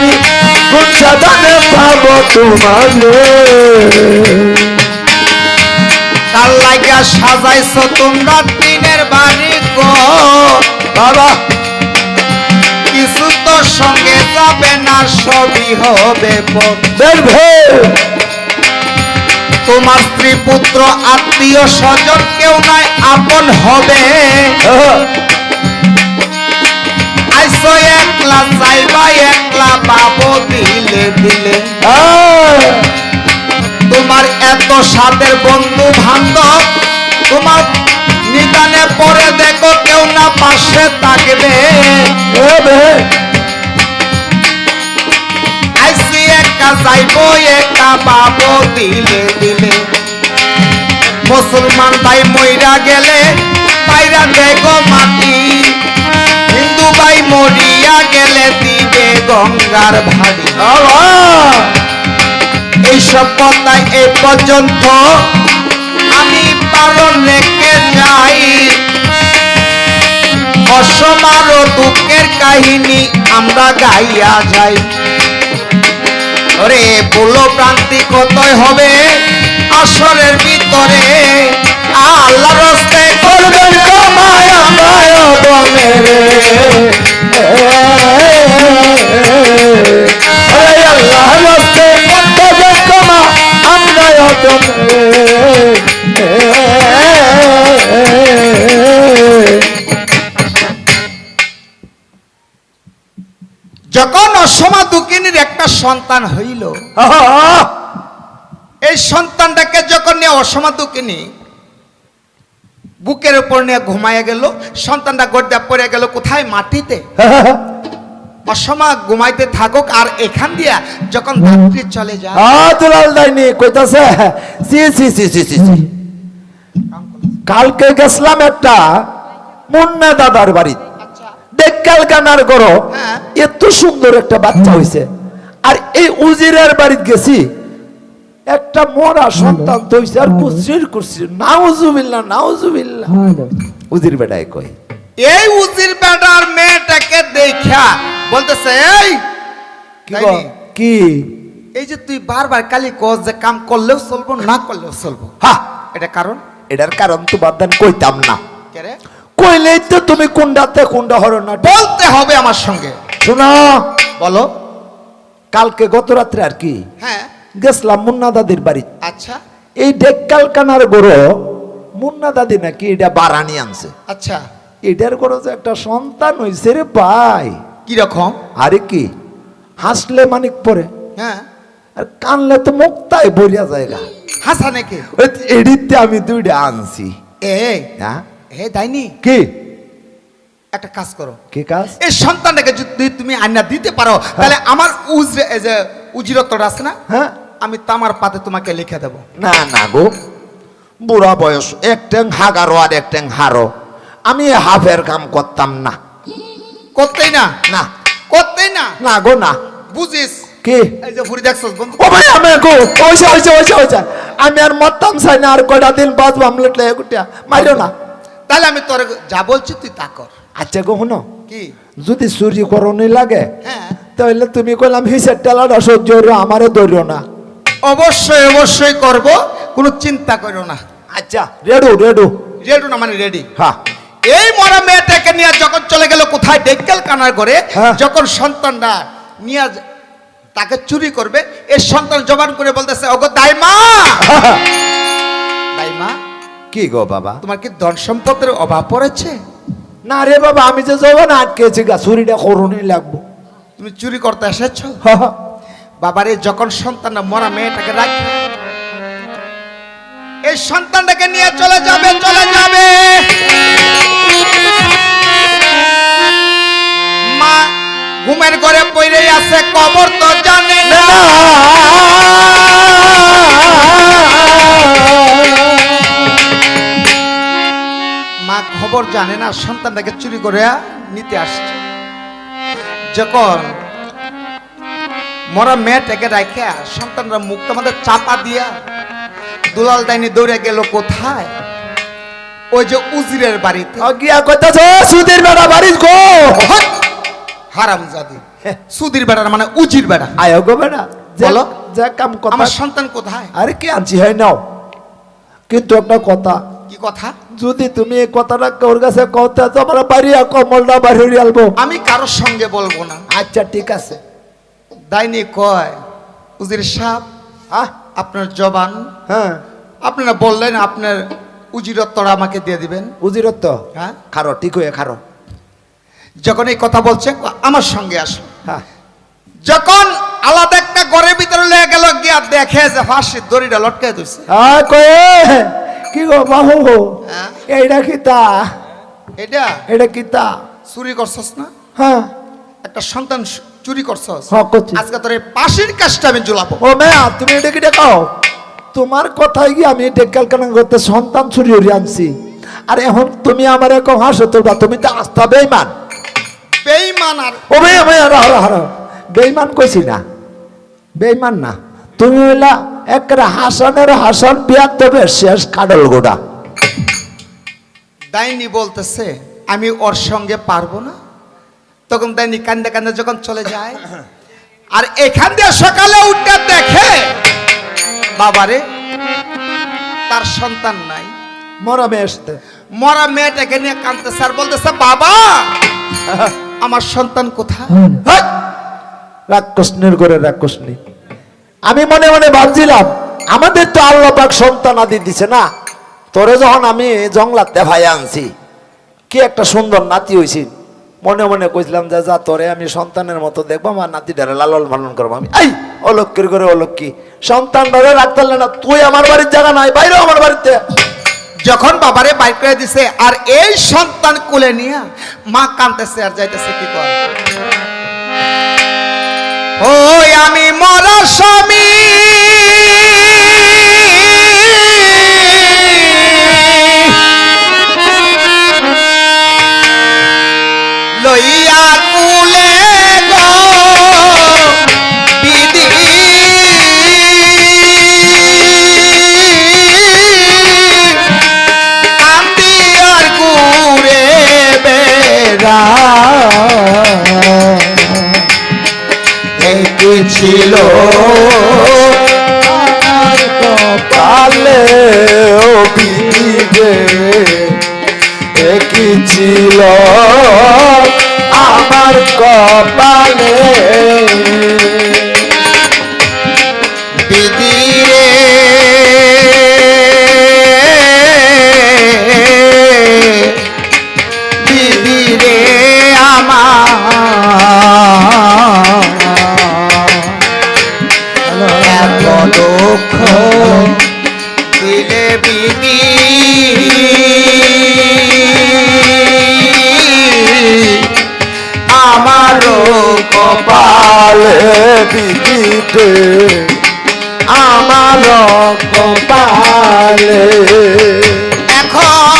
আমি সাধনে পাবো তোমারে তার লাগা সাজাইছো তোমরা টিনের বাড়ি গো। বাবা। কিছু তো সঙ্গে যাবে না সবই হবে তোমার স্ত্রী পুত্র আত্মীয় স্বজন কেউ নাই আপন হবে। আইসো একলা চাইবা একলা পাবো দিলে দিলে। তোমার এত সাদের বন্ধু বান্ধব তোমার নিদানে পরে দেখো কেউ না পাশে থাকবে। আইসি একা যাইবো একা পাবো দিলে দিলে। মুসলমান ভাই মইরা গেলে পাইরা দেখো মাটি মরিয়া গেলে দিবে গঙ্গার ভাড়ি এইসব কথাই এ পর্যন্ত আমি পালন রেখে যাই। অসমার দুঃখের কাহিনী আমরা গাইয়া যাই। ওরে বলো প্রান্তি কতই হবে আসরের ভিতরে? আল্লাহ রস্তে করবেন মায়া মায়া বনে যখন অসমা দুঃখিনীর একটা সন্তান হইল এই সন্তানটাকে যখন নিয়ে অসমা দুঃখিনী বুকের উপর নিয়ে ঘুমাইয়া গেল সন্তানটা গড়দা পড়ে গেল কোথায়? মাটিতে। অসমা ঘুমাইতে থাকুক আর এখান দিয়া যখন ধাত্রী চলে যায় দুলাল দাইনি কইতাছে সি সি সি সি সি সি। কালকে গেছিলাম একটা মুন্না দাদার বাড়ি। দেখকাল গানার গরো হ্যাঁ। এত সুন্দর একটা বাচ্চা হইছে। আর এই উজিরের বাড়িতে গেছি। একটা মোরা সন্তান তো আর কুসির কুসির নাউজুবিল্লাহ নাউজুবিল্লাহ। উজির বেটায় কয়। এই উজির বেটার মেয়েটাকে দেখা। বলতেছে এই! কি এই যে তুই বারবার কালি কস যে কাম করলেও চলবো না করলেও চলবো। হা! এটা কারণ? এটার কারণ তো বাদান কইতাম না। কে রে? কইলেই তো তুমি কুন্ডাতে কুন্ডা হরো না। বলতে হবে আমার সঙ্গে। শোনো। বলো। কালকে গত রাত্রে আর কি? হ্যাঁ। গেছিলাম মুন্না দাদির বাড়ি। আচ্ছা। এই ডেক্কাল কানার গরো মুন্না দাদি নাকি এটা বারানি আনছে। আচ্ছা। এটার গরো যে একটা সন্তান হইছে রে ভাই। কি রকম? আরে কি? হাসলে মানিক পরে। হ্যাঁ। আর কানলে তো মুক্তায় বলিয়া জায়গা। হাসা নাকি? এডিতে আমি দুইটা আনছি। এ হ্যাঁ? হে দাইনি? কি? একটা কাজ করো। কি কাজ? এই সন্তানটাকে যদি তুমি আন্না দিতে পারো তাহলে আমার উজরে এই যে উজিরত্বটা আছে না? হ্যাঁ। আমি তামার পাতে তোমাকে লিখে দেবো। না না গো। বুড়া বয়স এক ট্যাং হাগারো আর এক ট্যাং হারো। আমি হাফের কাম করতাম না। করতেই না? না। করতেই না? না গো না। বুঝিস? কি? এই যে ভুরি দেখছস বন্ধু। ও ভাই আমি গো ওইসা ওইসা ওইসা ওইসা আমি আর মরতাম চাই না আর কয়টা দিন বাঁচবো আমলেট লেগে গুটিয়া। মারিও না। তাহলে আমি তোর যা বলছি তুই তা কর। আচ্ছা গো শুনো। কি? যদি চুরি করনি লাগে হ্যাঁ। তাহলে তুমি কইলাম হিসের টেলাটা সহ্য হইল, আমারে ধরিও না। অবশ্যই অবশ্যই করব কোনো চিন্তা করো না। আচ্ছা রেডু রেডু রেডু না মানে রেডি হ্যাঁ এই মরা মেয়েটাকে নিয়ে যখন চলে গেল কোথায়? ডেকেল কানার করে। যখন সন্তানটা নিয়ে তাকে চুরি করবে এই সন্তান জবান করে বলতেছে ওগো দাইমা! দাইমা কি গো বাবা? তোমার কি ধন সম্পদের অভাব পড়েছে? না রে বাবা আমি যে জবান আটকেছি গা চুরিটা করুনি লাগবো। তুমি চুরি করতে এসেছ। বাবারে, যখন সন্তানটা মরা মেয়েটাকে রাখবে এই সন্তানটাকে নিয়ে চলে যাবে চলে যাবে। মা ঘুমের ঘরে পইরে আছে, কবর তো জানে না। মা খবর জানে না, সন্তানটাকে চুরি করে নিতে আসছে। যখন মরা মেয়েটাকে রাখে সন্তানরা মুখটা আমাদের চাপা দিয়া দুলাল দাইনি দৌড়ে গেল কোথায়? ওই যে উজিরের বাড়িতে। গিয়া কইতাছ সুধীর বেড়া বাড়ির গো। হারাম জাদি সুধীর বেড়া মানে উজির বেড়া। আয় গো যে- বলো। যে কাম কথা। আমার সন্তান কোথায়? আরে কি আনছি হয় নাও। কিন্তু একটা কথা। কি কথা? যদি তুমি এই কথাটা ওর কাছে কতে তোমার বাড়িয়া কমলটা বাড়ি আলবো আমি কারোর সঙ্গে বলব না। আচ্ছা ঠিক আছে। দাইনি কয় উজির সাপ হ্যাঁ আপনার জবান হ্যাঁ। আপনারা বললেন আপনার উজিরত্বরা আমাকে দিয়ে দিবেন। উজিরত্ব? হ্যাঁ। খারো ঠিক হয়ে খারো। যখন এই কথা বলছে আমার সঙ্গে আসো হ্যাঁ। যখন আলাদা একটা ঘরের ভিতরে লেগে গেল গিয়া দেখে যে ফাঁসির দড়িটা লটকে দিচ্ছে হ্যাঁ কয়ে কি গো বাহু? হ্যাঁ? এইটা কি তা? এটা এটা কি তা? চুরি করছস না? হ্যাঁ। একটা সন্তান চুরি করছস? হ্যাঁ করছি। আজকে তোর পাশের কাজটা আমি জুলাবো। ও মেয়া তুমি এটা কি দেখাও তোমার কথাই কি আমি ডেকাল কানা করতে সন্তান চুরি হয়ে আনছি। আর এখন তুমি আমার এখন হাসো তোটা তুমি তো আস্থা বেইমান বেইমান আর ও মেয়া মেয়া হারো হারো হারো বেইমান কইছি না। বেইমান না। তুমি হইলা একটা হাসানের হাসান বিয়ার তবে শেষ কাডল গোটা ডাইনি বলতেছে আমি ওর সঙ্গে পারব না। তখন ডাইনি কান্দে কান্দে যখন চলে যায়। আর এখান দিয়ে সকালে উঠে দেখে বাবারে তার সন্তান নাই। মরমে আসতে মরা মেয়েটাকে নিয়ে কান্দতেছে আর বলতেছে বাবা আমার সন্তান কোথায়? হাই! রাক্ষসনির করে রাক্ষসনি। আমি মনে মনে ভাবছিলাম আমাদের তো আল্লাহ পাক সন্তান আদি দিছে না। তোরে যখন আমি জংলাতে ভাই আনছি কি একটা সুন্দর নাতি হয়েছি মনে মনে কইছিলাম যে, যা তোরে, আমি সন্তানের মতো দেখব, আমার নাতিটারে লালন পালন করব। আমি, এই অলক্ষীর করে অলক্ষী সন্তান ধরে রাখতে না, তুই আমার বাড়ির জায়গা নাই, বাইরে আমার বাড়িতে। যখন বাবারে বাইর করে দিছে, আর এই সন্তান কোলে নিয়ে মা কাঁদতেছে আর যাইতেছে কি কর ওই আমি মরা স্বামী। ছিল। কপালে ও একই ছিল। আমার কপালে কপালে দিদিতে আমার কপালে। এখন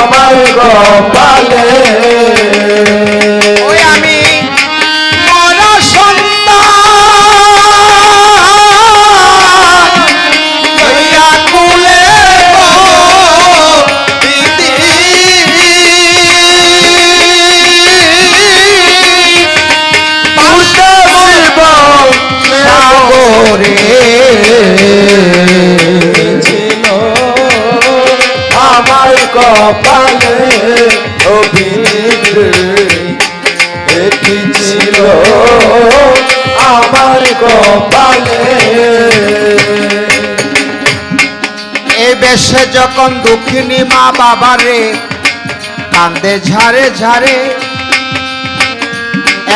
আমার কপালে কপালে একই ছিল? আমার কপালে। এ বেশে যখন দুঃখিনী মা বাবারে কান্দে ঝাড়ে ঝাড়ে,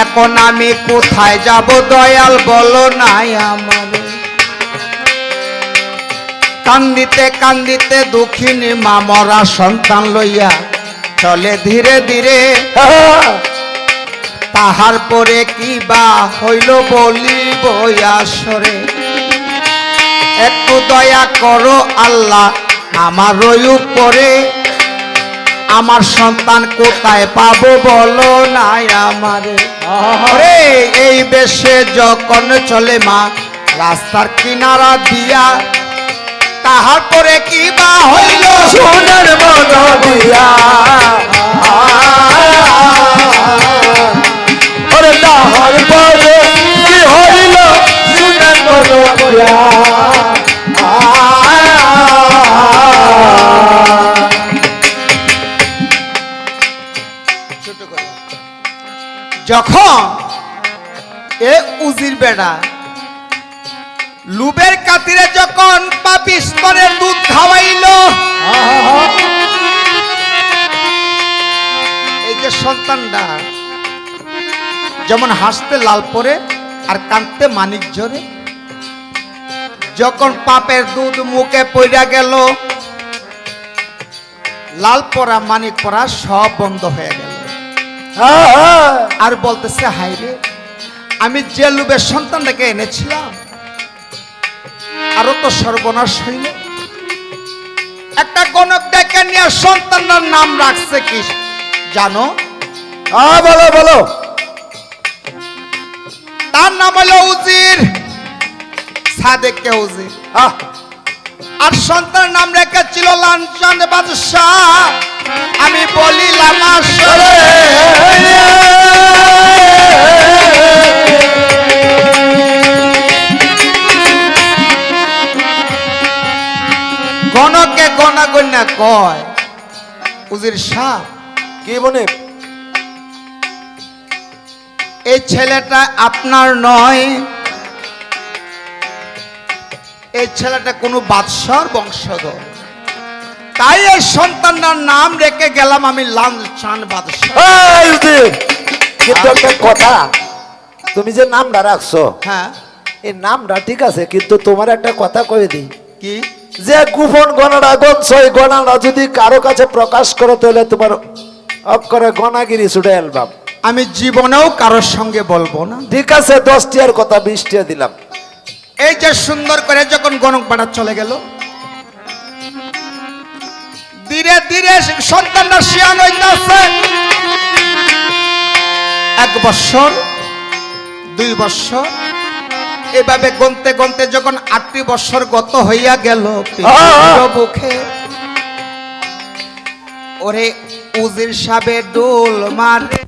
এখন আমি কোথায় যাব দয়াল বলো নাই আমার। কান্দিতে কান্দিতে দুঃখিনী মা মরা সন্তান লইয়া চলে ধীরে ধীরে। তাহার পরে কি বা হইল বলি বয়াসরে একটু দয়া করো আল্লাহ আমার উপরে আমার সন্তান কোথায় পাবো বলো নাই আমারে। এই বেশে যখন চলে মা, রাস্তার কিনারা দিয়া তাহার পরে কি বা হইল? সোনার দিয়া। ওরে তাহার পরে কি হইল? সোনার মন দিয়া। যখন এ উজির বেড়া লুবের যখন পাপি স্তরের দুধ খাওয়াইল এই যে সন্তানটা যেমন হাসতে লাল পরে আর কাঁদতে মানিক জোরে যখন পাপের দুধ মুখে পইরা গেল লাল পরা মানিক পরা সব বন্ধ হয়ে গেল। আর বলতেছে হাইরে আমি যে লোভের সন্তানটাকে এনেছিলাম আরও তো সর্বনাশ হইল একটা গণক ডেকে নিয়ে সন্তানের নাম রাখছে কি জানো? হ্যাঁ বলো বলো। তার নাম হলো উজির সাদেককে উজির। আহ, আর সন্তানের নাম রেখেছিল লাঞ্চন বাদশাহ। আমি বলিলাম আসলে গণ্যা কয়? উজির শাহ কি মনে এই ছেলেটা আপনার নয়। এই ছেলেটা কোনো বাদশার বংশধর। তাই এই সন্তানটার নাম রেখে গেলাম আমি লাল চান বাদশাহ। কিন্তু একটা কথা তুমি যে নামটা রাখছো হ্যাঁ। এই নামটা ঠিক আছে কিন্তু তোমার একটা কথা কয়ে দিই। কি? যে গোপন গণনা গণছ গণনা যদি কারও কাছে প্রকাশ করো তাহলে তোমার অক্ষরে গণাগিরি ছুটে অ্যালবাম। আমি জীবনেও কারোর সঙ্গে বলব না। ঠিক আছে দশটিয়ার কথা বিশটিয়া দিলাম। এই যে সুন্দর করে যখন গণক পাড়া চলে গেল ধীরে ধীরে সন্তানরা শিয়ান হইতেছে। এক বৎসর দুই বৎসর এভাবে গনতে গনতে যখন আটটি বছর গত হইয়া গেল বুকে ওরে উজির সাবে ডোল মারে।